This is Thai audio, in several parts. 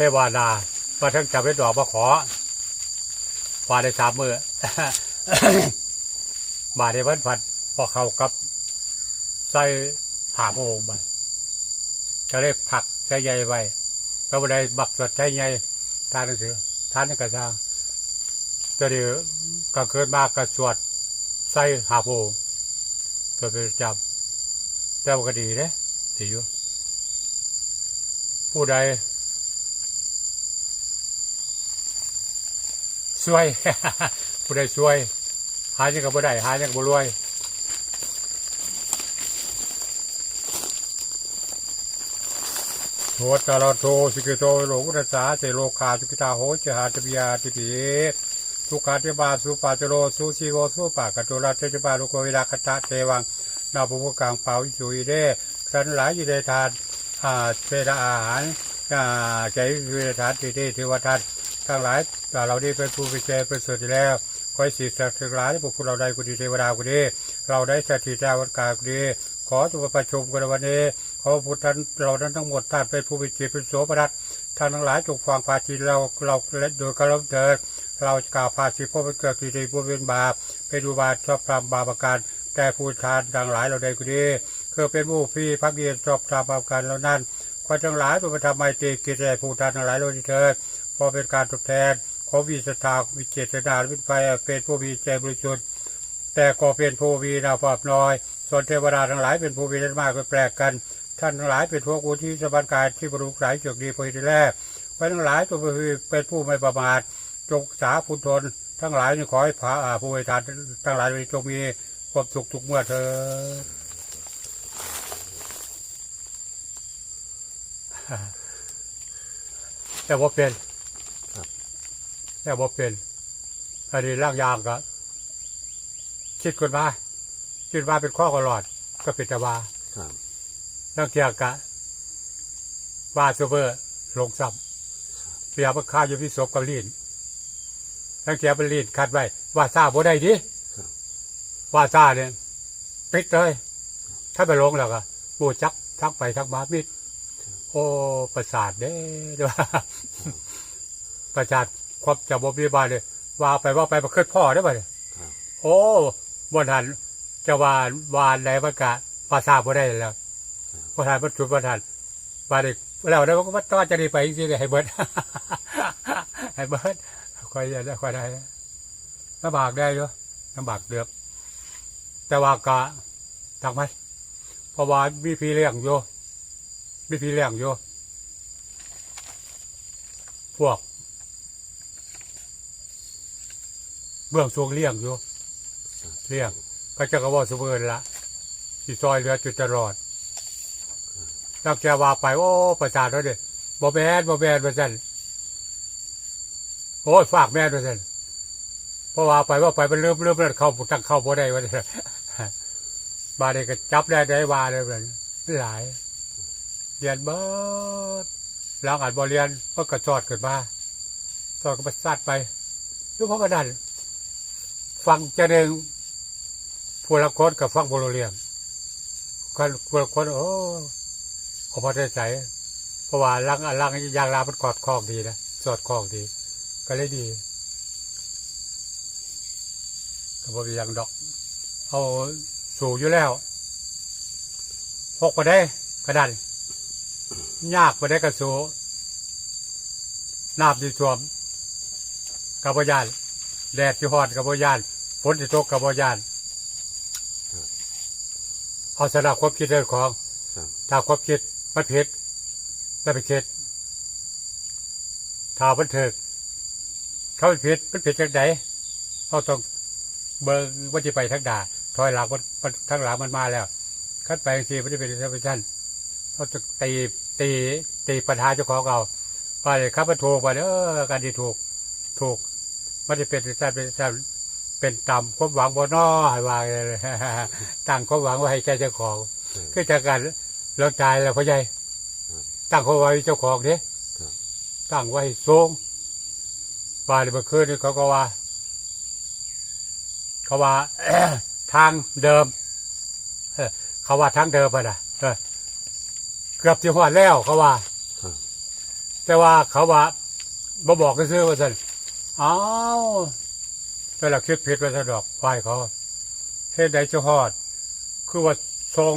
เทวานาว่าทั้งจับได้ดอกมาขอว่าได้สามมือบาดในวันผัดพอเขากับใส่หาพระองค์ไปจะเรียกผักใช้ใหญ่ไว้พระบันไดบักสดใช้ใหญ่ทานหนังสือทานในกระชังจะเดี๋ยวก็เกิดมากกระสวดใส่หาพระองค์ก็เป็นประจำแต่ว่าก็ดีเลยดีอยู่ผู้ใด ช่วยผู้ใดช่วย หายังกับบ่ได้หายังกับบ่รวยโทตลอดโทสิกิโตโลกุตสาเจโลคาจุกิตาโหจหาติปิยาติปิทุกขาติบาสุปาจโรสุชีโวสุปากตุราเจจบาลุโกวิลาคตะเทวังนาภุกกังเปาวิสุยเดสันหลายอยู่ในทานอาเศษอาหารอ่าใจวิทานติเดเทวทัต ทั้งหลายอ่าเราได้เป็นผู้พิเศษเป็นสุดอยู่แล้วคอยสีสัตว์ทั้งหลายพวกคุณเราได้กุฎีเทวดากุฎีเราได้สถิตาวันกากุฎีขอจงประชุมกันวันนี้ขอพุทธันเรานั้นทั้งหมดท่านเป็นผู้วิจิตเป็นโสมนัสท่านทั้งหลายจงฟังภาชีเราเราและโดยเคารพเถิดเราจะกล่าวภาชีพวกเป็นเกิดที่ดีผู้เป็นบาปเป็นอุบาทชอบทำบาปประการแต่ผู้ทานทั้งหลายเราได้กุดีคือเป็นผู้พี่พักเดียนชอบทำบาปประการแล้วนั้นขอทั้งหลายตัวประทำไมตรีกิจแก่ผู้ทานทั้งหลายเราได้เถิด พอเป็นการตอบแทนขอวิสตาวิเจตนาวินไปเป็นผู้มีใจบริสุทธิ์แต่ก็เป็นผู้มีนาภาพน้อย ส่วนเทวดาทั้งหลายเป็นผู้มีเล่นมากก็แปลกกัน ท่านทั้งหลายเป็นพวกอุที่สบันกายที่บรรลุหลายจกดีพอดีแรกไว้ทั้งหลายตัวเป็นผู้ไม่ประมาทจงสาพุทธนทั้งหลายนี่ขอให้พระผู้ให้ทานทั้งหลายจงมีความสุขทุกเมื่อเธอญแต่ว่าเป็น แต่ว่าเป็นอันนี้ร่างยางก็คิดกันว่าคิดว่าเป็นข้อกระหลอดก็เป็นแต่ว่าครับนักเกียร์กะว่าซูเปอร์ลงซ้ำเปียบค่าอยู่ที่ศพกับลีนนักเกียร์เป็นลีนคัดไว้ว่าซาบ่ได้ดิครับว่าซาเนี่ยปิดเลย ถ้าไปลงแล้วก็บูจักทักไปทักมามิดโอ้ประสาทเด้ด้วยประสาท ควบจะบ่มีบานเลยว่าไปว่าไปมาขึ้นพ่อได้ป่ะเนี่ยครับ โอ้บนทันจะวานวานไหนมันกะภาษาบ่ได้แล้วบนทันมันจุดบนทันวานเด็กแล้วได้ว่าต้อนจะได้ไปจริงๆให้เบิด ให้เบิดคอยได้คอยได้ลำบากได้อยู่ลำบากเดือบแต่ว่ากะทางมันเพราะว่ามีพี่เลี้ยงอยู่มีพี่เลี้ยงอยู่พวก เบื้องสูงเลี้ยงอยู่เลี้ยงก็จะกระว่าสเวิร์นละที่ซอยเรือจุดจรอดตั้งแต่ว่าไปโอ้ประสาทแล้วเด้บ่แมนบ่แมนว่าซั่นโอ้ยฝากแม่นว่าซั่นเพราะว่าไปว่าไปมันเริ่มเริ่มแล้วเข้าตั้งเข้าบ่ได้ว่าซั่นบาดนี้ก็จับได้ได้วาเลยแบบหลายเรียนเบิดหลังอ่านบ่เรียนก็กระจอดขึ้นมาจอดก็ประสาทไปยุเพราะกันนั่น ฟังจะเด้งผู้ละคนกับฟังผู้รู้เรียงคนผู้ละคนโอ้ขอพอได้ใจเพราะว่าลังลังยางลามันกอดคล้องดีนะสอดคล้องดี ก็เลยดีก็บอกอย่างดอกเอาสู่อยู่แล้วพกไปได้กระดันยากไปได้กระสูน้ำดีท่วมกับพยาน แดดที่ฮอดกับบยานฝนที่ตกกับบยานเอาสนะความคิดเรื่องของครับถ้าความคิดมันผิดแล้วไปคิดถ้ามันถึกเขามันผิดมันผิดจากไหนเขาต้องเบิ่งว่าจะไปทางด่าถอยหลังมันมันทางหลังมันมาแล้วขั้นไปทีมันจะเป็นเซชันเขาจะตีตีตีปัญหาเจ้าของเราไปครับมันถูกไปเออการที่ถูกถูก มันจะเป็นสั้นเป็นสั้นเป็นต่ำความหวังบนนอให้วางเลยตั้งความหวังไว้ให้แก่เจ้าของคือจากการเลิกตายแล้วพ่อใหญ่ครับตั้งเขาไว้เจ้าของเด้ครับตั้งไว้สูงว่าในเมื่อคืนนี่เขาก็ว่า เขาว่าทางเดิมเออเขาว่าทางเดิมไปนะเออเกือบจะหอดแล้วเขาว่าครับแต่ว่าเขาว่าบ่บอกก็ซื้อว่าซั่น อ้าวแต่ละคิดผิดว่าซั่นดอกไหว้เขาเฮ็ดได้จะฮอด คือว่าทรง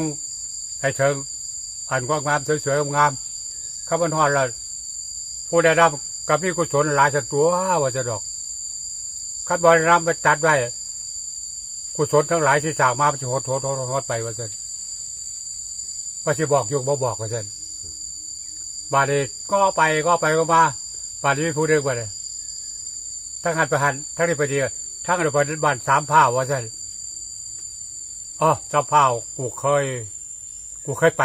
ให้เชิงอันกว้างงามสวยๆงามข้าพเจ้าละผู้ได้รับกับมีกุศลหลายสัตัวว่าจะดอกคัดบริรามไปจัดไว้กุศลทั้งหลายที่สางมาจะโหดโหดโหดหดไปว่าจะว่าจะบอกยุกบ่บอกว่าจะบาดีก็ไปก็ไปก็มาบาดนี้ไม่พูดเรื่องว่าเลย ทั้งหันไปหันทั้งนี้ไปดีทั้งหันไปบ้านสามผ้าว่าจะอ๋อสามผ้ากูเคย กูเคยไป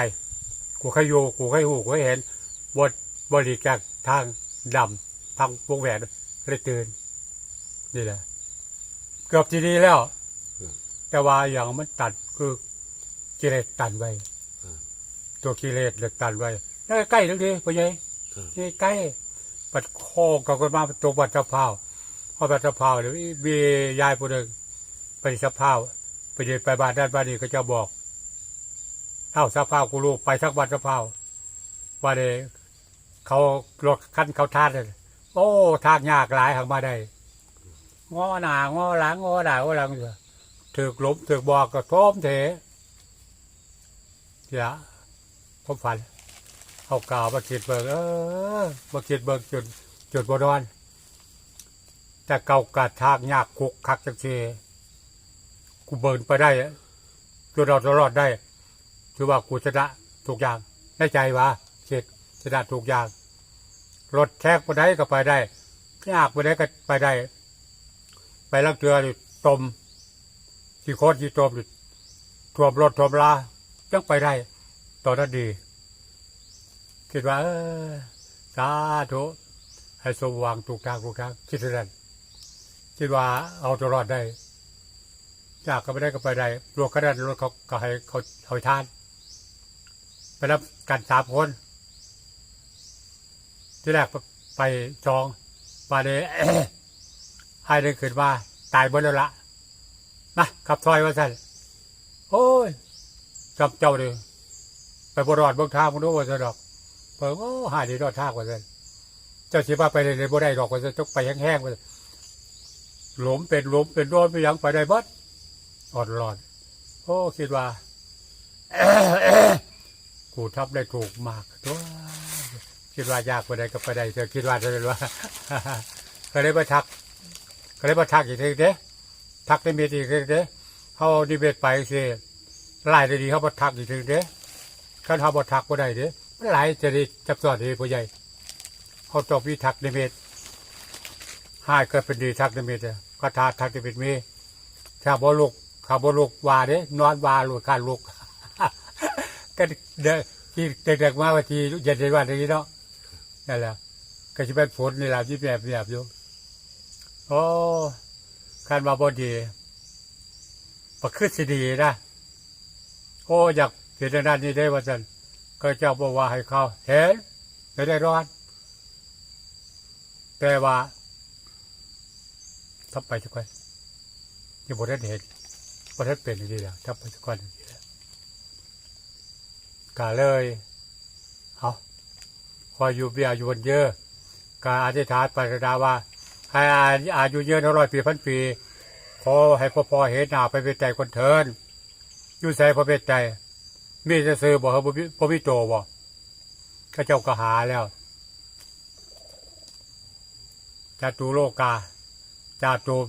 กูเคยอยู่กูเคยหูกูเคยเห็นบทบริจากทางดำทางวงแหวนเลยตื่นนี่แหละเกือบทีดีแล้ว แต่ว่าอย่างมันตัดคือกิเลสตันไว้ตัวกิเลสเลยตันไว้แล้วใกล้ทั้งทีไปยัยครับนี่ใกล้ปัดโค้งกับกันมาตัวบัตรสะพร้าว พอบัตรสะพร้าวเดี๋ยวมียายผู้หนึ่งไปสะพาวไปเดินไปบ้านด้านบ้านนี้ก็จะบอกเอ้าสะพาวกูรู้ไปสักบัตรสะพร้าวว่าเดเขารถขั้นเขาทานเลยโอ้ทางยากหลายทางมาได้งอหนางอหลังง้อหนางอหลังอยู่ถือกหลุมถือกบอกก็โท้มเถเสียผมฝันเอากาวมาคิดเบิกเออมาคิดเบิกจุดจุดบดอน แต่เก่ากาดทางยากคุกคักจังเชกูเบินไปได้จนเราตลอดได้ถือว่ากูชนะทุกอย่างในใจวะเช็ดชนะทุกอย่างรถแท็กไปได้ก็ไปได้ยากไปได้ก็ไปได้ ไปลักเรือนี่ตมที่โคตรที่ตมนี่ท่วมรถท่วมลายังไปได้ ตอนนั้นดี คิดว่า เออสาธุให้สมหวังถูกทางถูกทางคิดเท่านั้น คิดว่าเอาตัวรอดได้อยากก็ไม่ได้ก็ไปได้รวก็ได้รถเขาก็ให้เขาเขาทาน ไปรับกันสามคน ที่แรกไปจองมาเลยให้ได้ขึ้นมาตายบนแล้วละนะขับซอยว่าสั่นโอ้ยจับเจ้าเลยไปบรอดเบื้องทางมันรู้ว่าจะดอกเปิดโอ้หายดีรอดทากว่าซั่นเจ้าสิว่าไปเลยบ่ได้ดอกว่าซั่นต้องไปแห้งๆว่าซั่น หลมเป็นหลมเป็นร้อนไปยังไปได้บิดอ่อนร้อนโอ้คิดว่ากูทับได้ถูกมากตัวคิดว่ายากไปได้ก็ไปได้เธอคิดว่าเธอว่าก็เลยมาทัก ก็เลยมาทักอีกทีเด้ทักได้เมียอีกทีเด้เขาดีเบตไปสิไล่ได้ดีเขามาทักอีกทีเด้ขันเขาบทักบ่ได้เด้มันหลายจะได้จับสอดดีผู้ใหญ่เขาตบวิทักในิมิตหายเกิดเป็นดีทักในิมิตอะก็ ทาทักนิมิตมีถ้าบ่ลุกถ้าบ่ลุกวาเด้นอนวาลูกข้าลุกก็เด็กที่เด็กๆมาวันทีเย็นในวันนี้เนาะนั่นแหละก็จะเป็นผลนี่แหละที่แบบแบบอยู่โอ้การมาบอดีประคืนสิดีนะโอ้อยากเห็นด้านนี้ได้ว่าจันก็เจ้าบอกว่าให้เขาเห็นไม่ได้ร้อนแต่ว่า ทับไปสักคนยังบ่ได้เห็นบ่ได้เป็นอย่างนี้แล้วทับไปสักคนดีแล้วกาเลยเอาคอยอยู่เบียอยู่บนเยอะกาอธิษฐานปรารถนาว่า ให้อาอายุเยอะร้อยปีพันปีขอให้พ่อพ่อเห็นหน้าไปเป็นใจคนเทินอยู่ใส่พอเป็นใจมีจะซื้อบอกเขาบ่มีบ่โตบ่ก็เจ้าก็หาแล้วจาตูโลกา จาตูม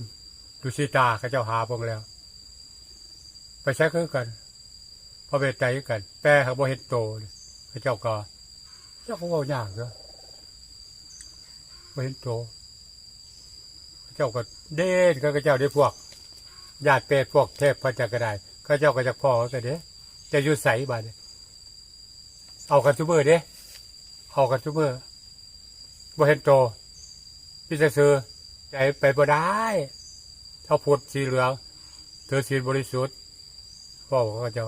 ดุสิตาเขาเจ้าหาเบิ่งแล้ว ไปใช้คือกันพอเป็นใจกัน แต่เขาบ่เห็นโตเขาเจ้าก็เจ้าก็เว้ายากเนาะบ่เห็นโตเขาเจ้าก็เด่นเขาเจ้าได้พวกญาติเปรตพวกเทพพระจักรก็ได้เขาเจ้าก็จะพ่อกันเด้จะอยู่ใสบ้านเอากันทุเบอร์เด้เอากันทุเบอร์บ่เห็นโตพี่จะซื้อ ใจไปบ่ได้ถ้าพูดสีเหลืองเธอสีบริสุทธิ์บอกเขาเจ้า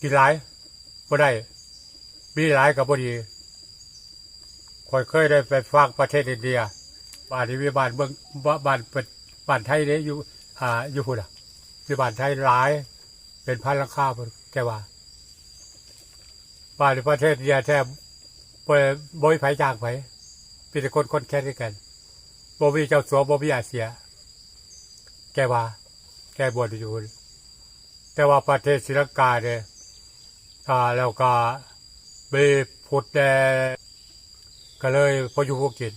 กินหลายบ่ได้มีหลายกับบ่ดีคอยเคยได้ไปฟังประเทศอินเดียบ้านที่มีบ้านเบิ่งบ้านบ้านเป็นบ้านไทยเด้อยู่อ่าอยู่พุ่นอะมีบ้านไทยหลาย เป็นพันลังคาแกว่าป่าในประเทศอินเดียแทบบ่บ่มีไผจ้างไผมีแต่คนคนแค่ด้วยกัน บ่มีเจ้าสัวบ่มีอาเสีย แกว่า แกบวชอยู่แต่ว่าประเทศศรีลังกาเนี่ยอ่าแล้วก็มีพุทธแดก็เลยพออยู่พวกกิน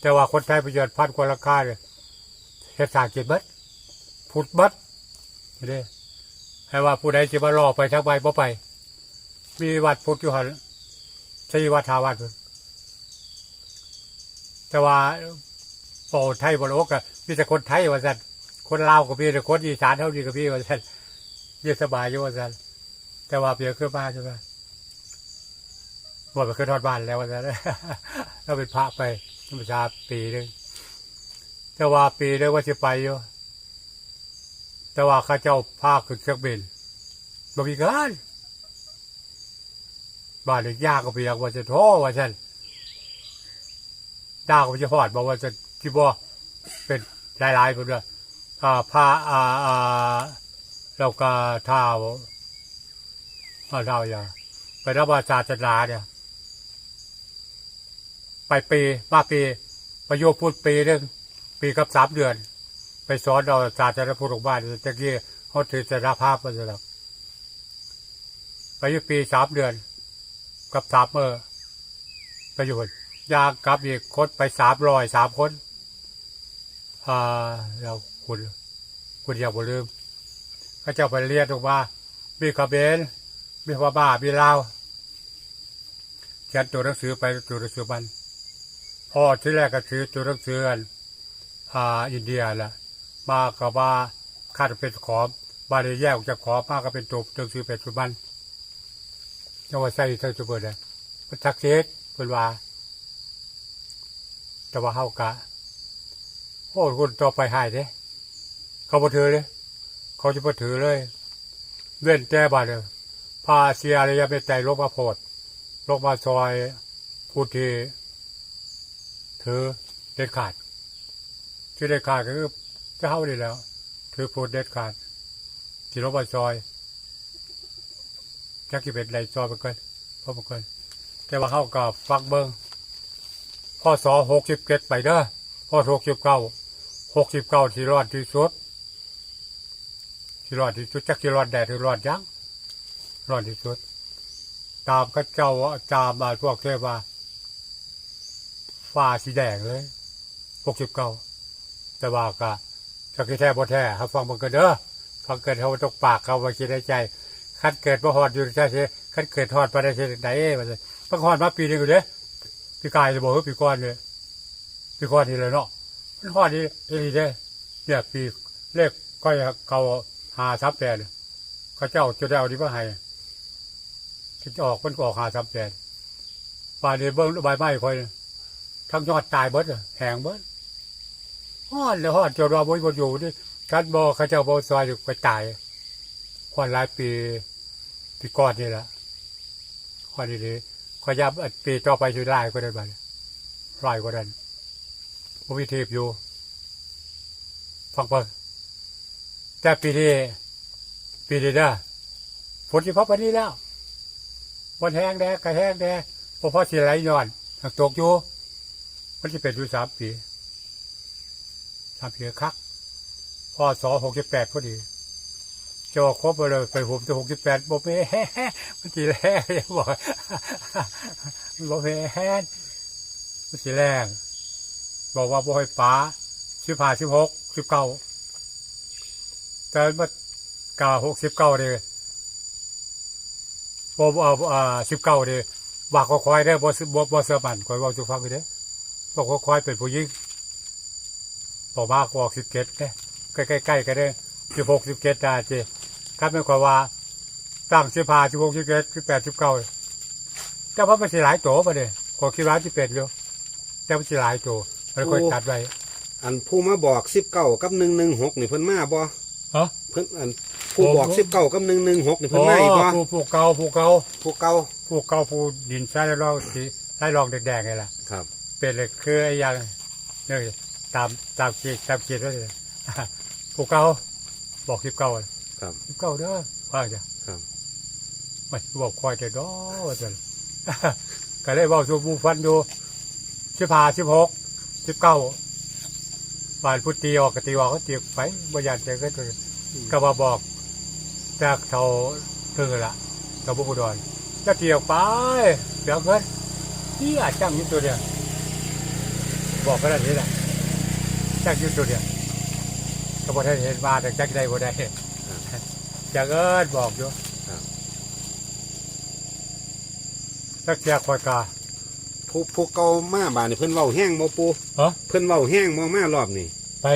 แต่ว่าคนไทยประโยชน์พันกว่าราคาเนี่ยเฮ็ดสร้ากินบัดพุทธบัดนี่เด้ให้ว่าผู้ใดสิมารอไปทางใบบ่ไป มีวัดพุทธอยู่หันสี่วัดทาวัดแต่ว่า โปไทยบนโลกอะมีแต่คนไทยว่าซั่นคนลาวก็มีแต่คนอีสานเท่านี้ก็มีว่าซั่นเยสบายอยู่ว่าซั่นแต่ว่าเพียงคือบ้าใช่ไหมว่าไปขึ้นทอดบ้านแล้วว่าซั่นเราเป็นพระไปธรรมชาปีหนึงแต่ว่าปีหนึงว่าจะไปอยู่แต่ว่าข้าเจ้าพาขึ้นเครื่องบินบ่มีงานบ้านเล็กยากก็เพียงว่าจะโทษว่าฉันดาก็จะหอดบอกว่าจะ ที่บ่เป็นหลายๆคนเลยอ่าพาอ่าอ่าเราก็ท้าอ่าเท้าอย่าไปรับว่าศาสนาเนี่ยไปปีมาปีประโยชน์พูดปีหนึงปีกับสามเดือน ไปสอนเราศาสนาพุทธของบ้านตะกี้เขาถือสารภาพมาแล้วไปอยู่ปีสามเดือน กับสามเมอร์ประโยชน์ยางกับอีกคนไปสามรอยสามคน อ่าเราคุณคุณอย่าบ่ลืมเขาเจ้าไปเรียนออกมามีกระเบนมีพม่ามีลาวเขียนตัวหนังสือไปตัวหนังสือมันพ่อที่แรกก็คือตัวหนังสืออันอ่าอินเดียแหละมากับว่าคาดเป็นขอมบาลีแยกออกจากขอมมาก็เป็นตัวหนังสือเป็นตัวมันจังหวัดไส้เท่าจุเบิดเลยมันทักเซสเป็นว่าแต่ว่าเฮากะ โอ้คนต่อไปหายเด้เขาบ่ถือเลยเขาจะบ่ถือเลย เว้นแต่บาดเลยพาเสียระยะเป็นใจลบมาโพดลบมาซอยผู้ที่ถือเด็ดขาดที่เด็ดขาดก็คือจะเจ้านี่แล้ว ถือพูดเด็ดขาดที่ลบมาซอยจักกี่เป็นไรจอไปก่อนพอไปก่อนแต่ว่าเข้ากับฟักเบิงพ่อสอหกสิบเจ็ดไปเด้อพ่อหกสิบเก้า หกสิบเก้าที่รอดที่สุดที่รอดที่สุดจักที่รอดแดดที่รอดยังรอดที่สุด ตามข้าเจ้าตามมาพวกเทวาฟ้าสีแดงเลยหกสิบเก้าแต่ว่าก็จักที่แท้บ่แท้เขาฟังมันกันเด้อฟังเกิดเขาตกปากเขาไปคิดในใจคันเกิดมาหอดอยู่ใช่ไหมคันเกิดหอดมาได้เช่นไหนมาเลยพังหอดมาปีนึงอยู่เด้ปีกายจะบอกว่าปีก้อนเลยปีก้อนนี่เลยเนาะ หอดนี่เอ้เด้เนี่ยปีเลขก็เก่าหาซับแปดเขาเจ้าจะได้เอาดีมาให้ที่จะออกมันก็ออกหาซับแปดป่านนี้เบิ้งใบไม้คอยทั้งยอดตายเบิดแหงเบิดหอดเลยหอดจะรอบนบนอยู่นี่การบอกเขาเจ้าบอซอยอยู่ไปตายควันหลายปีปีก่อนนี่แหละควันนี้เลยขอยับปีต่อไปอยู่ได้ก็ได้บ้างร้อยกว่า นั้นผมมีเทปอยู่ฟังเพิ่งแต่ปีนี้ปีนี้นะฝนที่พบวันนี้แล้ววันแห้งแดงกระแห้งแดงพอพอสิไหลย้อนหักตกอยู่มันจะเป็นอยู่สามปีสามปีคักพ่อสอหกสิบแปดพอดีจะครบไปเลยไปผมจะหกสิบแปดบอกแม่มันสีแรงบอกมันบอกแม่มันสีแรง บอกว่าบ่ให้ป้าสิบห้าสิบหกสิบเก้าแต่เมื่อกาหกสิบเก้าเลยบ่บ่อ่าสิบเก้าเลยว่าก็คอยได้บ่บ่บ่เสื่อมันคอยว่าจุฟังไปเด้อบอกก็คอยเป็นผู้หญิงบอกมากกว่าสิบเจ็ดเนี่ยใกล้ๆๆกันเด้อสิบหกสิบเจ็ดได้เจครับไม่ความว่าตั้งสิบห้าสิบหกสิบเจ็ดสิบแปดสิบเก้าแต่ว่ามันสิหลายโตมาเลยขอคิดว่าที่เป็นอยู่แต่มันสิหลายโต มันค่อยตัดไว้อันผู้มาบอกสิบเก้ากับหนึ่งหนึ่งหกนี่เพิ่นมาบ่ฮะ เพิ่นอันผู้บอกโอ้สิบเก้ากับหนึ่งหนึ่งหกนี่อ๋เพิ่นมาอีกบ่อผู้ผู้เก่าผู้เก่าผู้เก่าผู้เก่าผู้ดินใช้แล้วเราสีใช้รองแดงๆไงล่ะครับ เป็นเลยคือไอ้อยังนี่ตามตามเกียตามเกียรไว้เลยผู้เก่าบอกสิบเก้าครับสิบเก้าเด้อว่าจ้ะครับไม่บอกคอยแต่ดอว่าจะก็เลยเว่าสู่ผู้ฟันอยู่สิบห้าสิบหก สิบเก้าบานพุทธีออกกตีว่าเขาเตียกไปบ่ยานใจก็เลยก็มาบอก จากเท่าเธอละกับบุกดอนจะเตียกไปเดี๋ยวเพิ่นที่อาจจ้างอยิ่ตัวเดียวบอกก็ได้นี้แหละจ้างอยิ่ตัวเดียวก็บ่ได้เห็นมาแต่จักได้บ่ได้จากเอิ้นบอกอยู่ครับจักเตียกคอยกา ผู้ผู้เก่ามาบานนี่เพิ่นเว้าแห้งบ่ปูฮะ เพิ่นเว้าแห้งบ่มารอบนี่ไป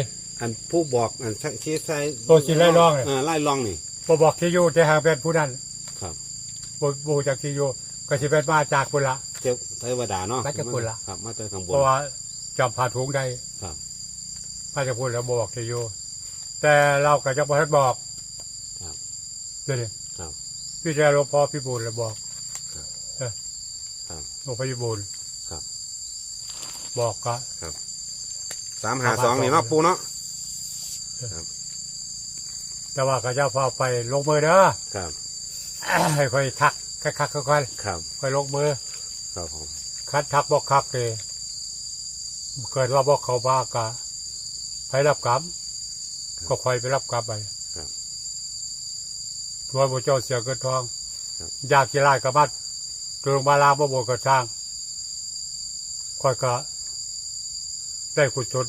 อันผู้บอกอันชี้ใส่ตัวสิไล่ลองเนี่ย เออไล่ลองนี่ บ่บอกที่อยู่แต่หากเป็นผู้นั้นครับ บ่บ่จากที่อยู่ก็สิเป็นมาจากพุ่นละ เจ้าเทวดาเนาะมาจากคนละครับ มาจากข้างบเพน ราะว่าจำผ่านถุงได้ครับ มาจากพุ่นแล้วบ่บอกที่อยู่แต่เราก็จะบ่ทันบอกครับ เดี๋ยวนี้ครับ พี่แจหลวงพ่อพี่บุญแล้วบอกครับเออครับ หลวงพ่อพี่บุญครั บบอกก็ สามหาสองนี่เนาะปูเนาะแต่ว่าก็จะพาไปลงมือเด้อครับให้ค่อยทักคักๆค่อยครับๆค่อยลงมือครับผมคัดทักบอกคักเลยเกิดว่าบอกเขาบ้ากะไปรับกรรมก็คอยไปรับกรรมไปครับตัวพระเจ้าเสียเกินทองครับอยากกีฬายกับมัดตัวลงมาลาบ่บวกกับช่างคอยก็ ได้กุศล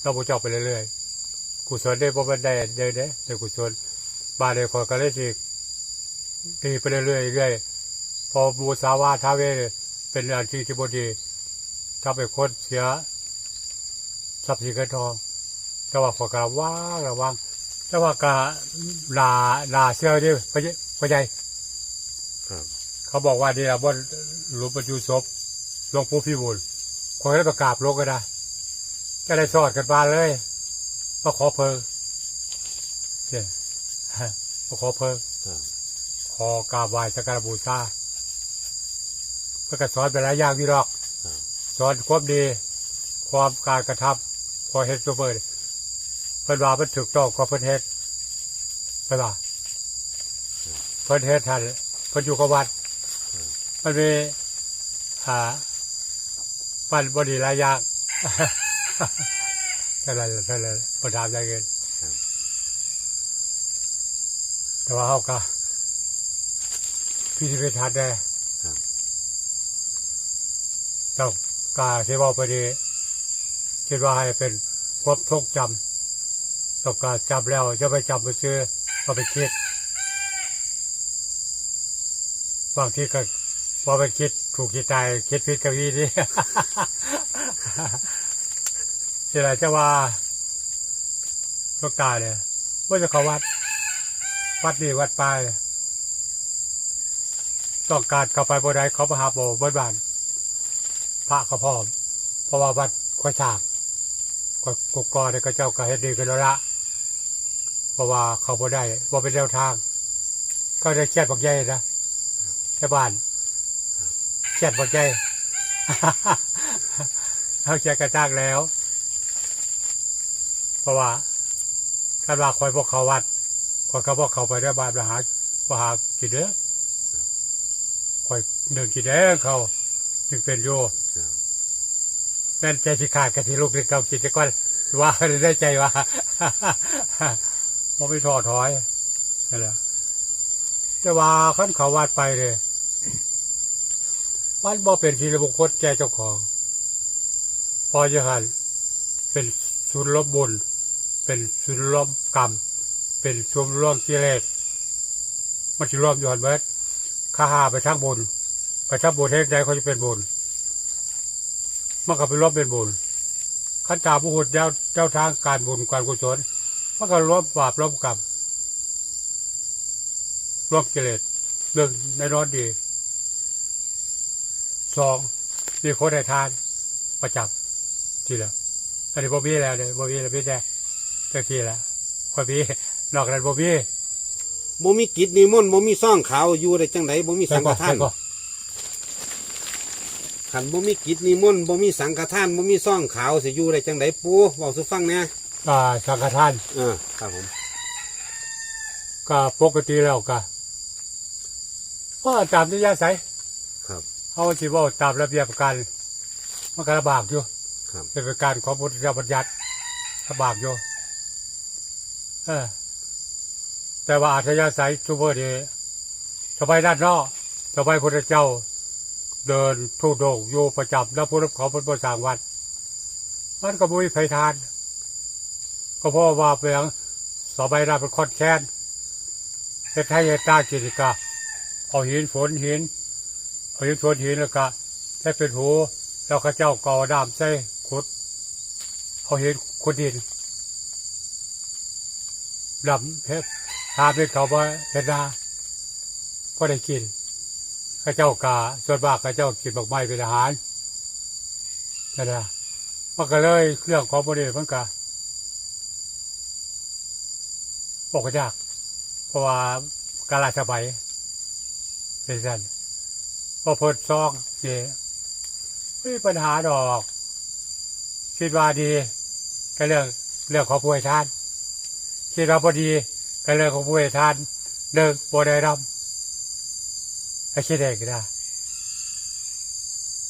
เราพระเจ้าไปเรื่อยๆกุศลได้บ่เป็นได้เด้เด้ได้กุศลบาเลยคอยก็เลยสิดีไปเรื่อยๆเรื่อยพอบูสาวาท้าเวสเป็นอันที่ที่บดีถ้าเป็นคนเสียทรัพย์สินเงินทองแต่ว่าขอกระว่างระวังแต่ว่ากะลาลาเสื้อดิพะยพะใหญ่ครับเขาบอกว่านี่ละบนหลวงประจุศพหลวงปู่พิบูล คนได้ประกาศลงก็ได้ก็ได้สอดกันมาเลยมาขอเพลิงเนี่ยมาขอเพลิงขอกราบไหว้สักการบูชาเพื่อก็สอนไปหลายอย่างนี่หรอกสอนความดี ความการกระทำพอเฮ็ดตัวเปิดเพิ่นว่ามันถูกต้องกว่าเพิ่นเฮ็ดเพิ่นว่าเพิ่นเฮ็ดทันเพิ่นอยู่กับวัดมันมีอ่า ปันบดีหลายอย่างเท่าไหรล่ะเท่าไหรล่ะประทามได้เงินครับแต่ว่าเขาก็พี่ที่เป็นทันได้ครับต้องกาเทวาพอดีคิดว่าให้เป็นความทรงจำต้องการจำแล้วจะไปจำไปซื้อก็ไปคิดบางทีก็ พอไปคิดถูกคิดตายคิดผิดกับอีนี่ที่ไรจะว่าลูกตาเนี่ยว่าจะเขาวัด วัดนี่วัดไปต้องการเข้าไปบ่ได้เขาไปหาโบบ้านบ้าน พระเขาพร้อมเพราะว่าวัดข้อยฉากกกกอเนี่ยก็เจ้าก็เฮ็ดดีกันแล้วละเพราะว่าเขาบ่ได้บ่เป็นแนวทาง ก็ได้เครียดบักใหญ่นะแค่บ้าน เครียดบักใหญ่เขาเครียดกระจ้างแล้ว เพราะว่าคาดว่าคอยพวกเขาวัดคอยเขาพวกเขาไปได้บานมาหามาหากินเด้อคอยเดินกินเด้อเขาจึงเป็นโยแม่นใจสิขาดกะทิลูกนี่เก่ากินจะก่อนว่าได้ใจว่าว่าไม่ท้อถอยนั่นแหละแต่ว่าขั้นเขาวาดไปเลย มันบ่เป็นทีละบุคลแก่เจ้าของ พอจะหันเป็นศูนลบบุญ เป็นศูนย์รวมกรรม เป็นศูนย์รวมกิเลสมันจะรวมอยู่หันเบิดข้าหาไปทั้งบุญไปทั้งบุญเทศใดเขาจะเป็นบุญมันก็เป็นรวมเป็นบุญขันตาผู้หุดเจ้าเจ้าทางการบุญการกุศลมันก็รวมบาปรวมกรรมรวมกิเลสหนึ่องในร้อนดี สองมีคนให้ทานประจับทีละอันนี้บ่มีแล้วเนี่ยบ่มีแล้วพี่แจ๊เจ้าที่แล้วคนมีนอกนั้นบ่มีบ่มีกิจนิมนต์บ่มีซ่องขาวอยู่ได้จังไดบ่มีสังฆทานแล้วก็ขันบ่มีกิจนิมนต์บ่มีสังฆทานบ่มีซ่องขาวสิอยู่ได้จังไดปูเว้าสู่ฟังแหน่อ่าสังฆทานเออครับผมก็ปกติแล้วก็ก็ตามที่ยาใสครับ เอาสิเว่าตามระเบียบการมันก็ลำบากอยู่ครับ เป็นการของพุทธเจ้าบัญญัติลำบากอยู่เออแต่ว่าอัธยาศัยทุกเบอร์ดีสบายด้านนอกสบายพุทธเจ้า เดินทุดงค์อยู่ประจำแล้วพุทธเขาเป็นบนสร้างวัดมันก็บุยไพทาน ก็เพราะว่าเปลียงสบายด้านเป็นคอนแค้นเฮ็ดให้เฮ็ดตากิจกาเอาหินฝนหิน เอาหินฝนหินแล้วก็ใช้เป็นหูแล้วข้าเจ้าก่อดามใส่ขุดเอาหินขุดดินดำเฮ็ดหาเป็นเขาว่าเฮ็ดนาก็ได้กินข้าเจ้ากาส่วนมากข้าเจ้ากินบักไม้เป็นอาหารนั่นแหละมันก็เลยเครื่องของบริเวณมันก็ปกยาก เพราะว่ากาลาสบายเป็นสั้น พอเพิ่นซองเนี่ยไม่มีปัญหาดอก คิดว่าดี ก็เรื่องเรื่องของผู้ให้ทาน คิดว่าพอดีก็เรื่องของผู้ให้ทานเดินบ่ได้รับไอ้คิดเองก็ได้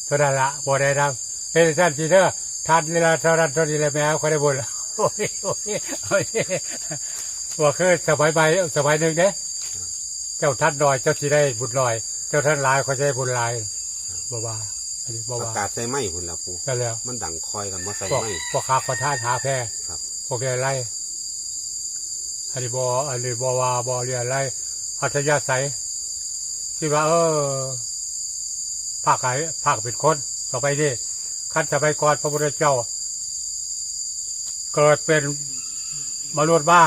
เท่านั้นละบ่ได้รับเฮ้ยท่านทีเด้อทานนี่ละเท่านั้นเท่านี้เละแม่เขาได้บุญโอ้ยโอ้ยโอ้ยว่าคือสมัยใหม่สมัยหนึ่งเด้เจ้าท่านลอยเจ้าที่ได้บุญลอย จ้าท่านหลายเขาจะได้บุญหลายบ่ว่าอันนี้บ่ประว่ากาศใส่ไม้พุ่นละปูก็แล้วมันดังคอยกันมาใส่พวกไม้พวกขาขอทานหาแพร่ครับพวกเรียนไรอันนี้บออันนี้บอว่าบอเรียนไรอัธยาศัยที่ว่า เออภาคไหนภาคเป็นคนต่อไปดิขั้นสมัยก่อนพระพุทธเจ้า เกิดเป็นมนุษย์บ้า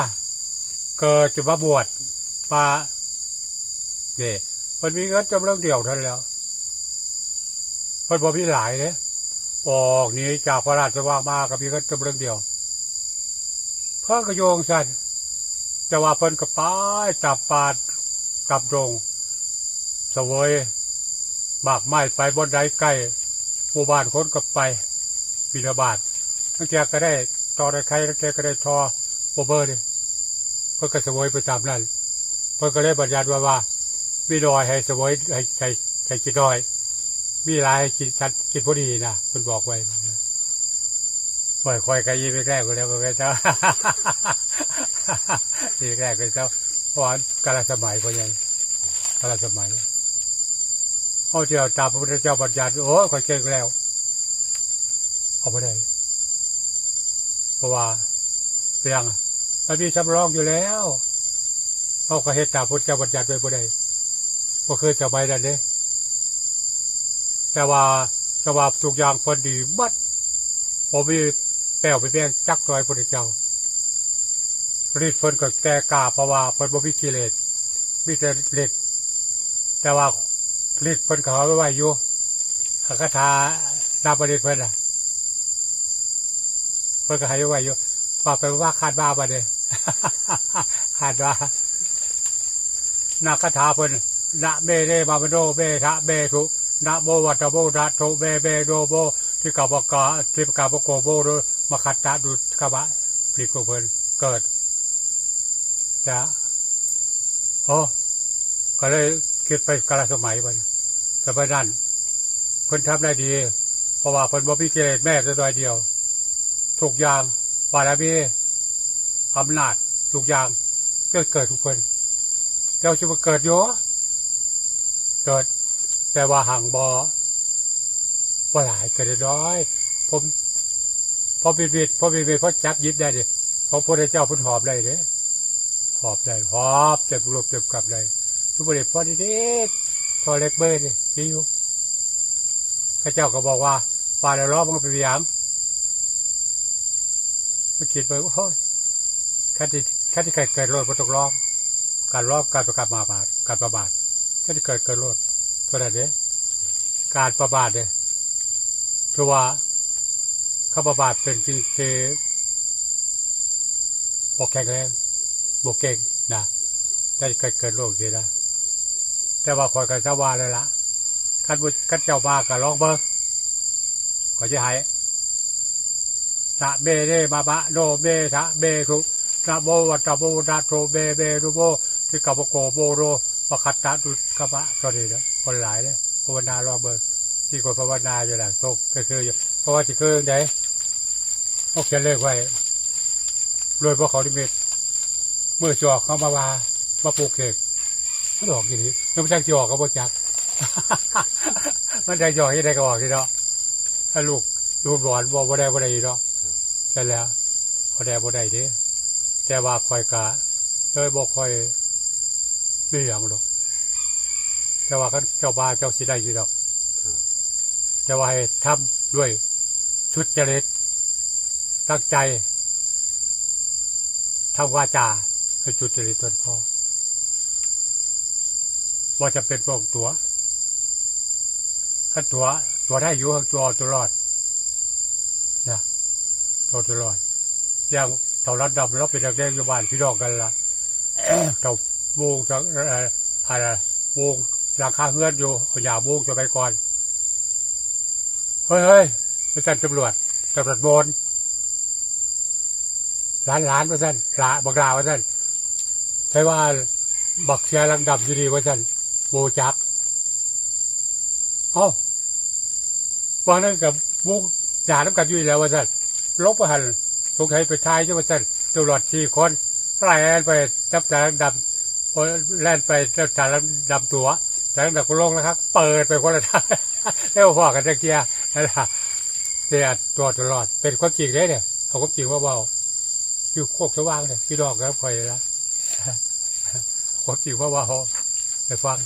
เกิดจะมาบวชมาเนี่ย มันมีเงินจำเรื่องเดียวเท่านั้นแล้วมันบ่มีหลายเนี่ยออกนี้จากพระราชวังมากับพี่ก็จำเรื่องเดียว เพิ่นก็โยงสันจะว่าเพิ่นก็ไปจับปาดจับดงเสวยหมากไม้ไปบนไดใกล้หมู่บ้านคนก็ไปบินาบาตทั้งแกก็ได้ตอได้ใครทั้งแกก็ได้ทอโบเบอร์นี่เพิ่นก็เสวยไปตามนั้นเพิ่นก็เลยบัญญัติว่าว่า มีดอยให้เสวยให้ใช้ใช้กินดอย มีหลายกินชัดกินพอดีนะคุณบอกไว้คอยคอยกยีไปแรกก็แล้วก็เจ้าทีแรกก็เจ้าเพราะว่ากาลสมัยพอยังกาลสมัยเอาเจ้าตามพระพุทธเจ้าบัญญัติโอ้ยคอยเก่งแล้วเอาไปได้ เพราะว่าเพียงมันมีสำรองอยู่แล้วเขาก็เฮ็ดตามพระพุทธเจ้าบัญญัติไว้บ่ได้ บ่เคยสบายนั่นเด้แต่ว่าสวาบทุกอย่างพอดีบัดผมมีแป้วไปแป้งจักรอยพระเจ้ารีดเพิ่นก็แก่กาเพราะว่าเพิ่นบ่มีกิเลสมีแต่เล็ก แต่ว่ารีดเพิ่นเขาไว้ไว้อยู่คาถานาประดิษฐ์เพิ่นอะ เพิ่นก็ให้ไว้อยู่ว่าไปว่าคาดบ้าบ่เด้คาดว่านาคาถาเพิ่น นะเบเรบาบโดเบทะเบทุนะโมวัตโมนะโทเบเบโดโบที่กาบกาที่กาบโกโบโดมาคัตตะดุกบะปลีกเพินเกิดจะโอ้ก็เลยคิดไปกาลสมัยไปสมัยนั้นเพิ่นทำได้ดี เพราะว่าเพิ่นบ่มีกิเลสแม่แต่ตัวเดียวทุกอย่างบารมีอำนาจทุกอย่างเกิดเกิดทุกเพิ่นเจ้าจะมาเกิดอยู่ เกิด แต่ว่าห่างบอว่าหลายเกิดน้อย ผมพอบิดบิดพอบิดบิดพอจับยิบได้เลยพอพระเจ้าพุ่นหอบได้เลยหอบได้หอบเจ็บรูปเจ็บกลับได้ทุบเด็พอดีเด็กทอเล็กเบอร์นี่ดีอยู่ข้าเจ้าก็บอกว่าปลาแล้วล้อมันก็ไปเบียงไม่คิดไปว่าโอ้ยขั้นที่ขั้นที่เกิดเกิดโลดพอตกร้องการร้องการประกาศมาบาดการประบาด ขั้นเกิดเกิดโลดเท่านั้นเด้การประบาดเนี่ยคือว่าเขาประบาดเป็นจริงเบกแข็งแรงบกเก่งนะแต่เกิดเกิดโรคดีนะแต่ว่าคอยกันเจ้าว่าเลยละขันบุขั้นเจ้าบ้าก็ลองเบิ้งขอจะหายตะเบเดมาบะโนเบทะเบทุนะโมวัตะโมนะโทเบเบรุโมที่กับโกโบโร ปคัตตะดุกบะตัวนี้นะคนหลายเนี่ยภาวนารอเบอร์ที่คนภาวนาอยู่แหละโซกก็คืออยู่เพราะว่าที่คือไงเขาเขียนเลขไว้รวยเพราะเขาดิมิตเมื่อจอกเขามาว่ามาปลูกเค้กมันออกอย่างนี้แล้วมันจังจอกก็บ่จักมันจังจอกที่ใดก็ออกที่เนาะถ้าลูกลูกหลอนบ่บ่ได้บ่ได้เนาะแต่แล้วเขาได้บ่ได้เด้แต่ว่าคอยกะเลยบ่คอยไมีหยังหรอก แต่ว่าเขาเจ้าบ้าเจ้าสิได้อยู่ดอกครับแต่ว่าให้ทำด้วยชุดจริตตั้งใจทำวาจาให้จุดจริตตัวพอว่าจะเป็นพวกตัวขั้นตัวตัวได้อยู่ตัวเอาตัวรอดนะตัวตัวรอดอย่างเท่ารัดดำเราเป็นนักเรียนอยู่บ้านพี่น้องกันละเท่าโมงจังเอ่ออะไรโม งราคาเฮือนอยู่เอาย่าโมงจะไปก่อน เฮ้ยเฮ้ยไปสั่นตำรวจตำรวจโบนร้านร้านว่สั่นลาบักลาว่สั่นใช่ว่าบักเชียร์ลังดับอยู่ดีว่สั่นโบจักเอ้าวันนั้นกับมุกจ่าน้ำกันอยู่แล้วว่สั่นลบว่าหันสงสัยไปทายใช่ว่าสั่นตำรวจสี่คนไล่แล่นไปจับจ่าลังดำพอแล่นไปจับจ่าลังดำตัว จ่าลังดำก็ลงนะครับ เปิดไปคนละทางแล้วพอกันตะเกียนั่นแหละเนี่ยตัวตลอด เป็นความจริงเลยเนี่ยเอาความจริงว่าเบาอยู่โคกสว่างเนี่ยพี่ดอกครับคอยแล้วความจริงว่าเบาไปฟัง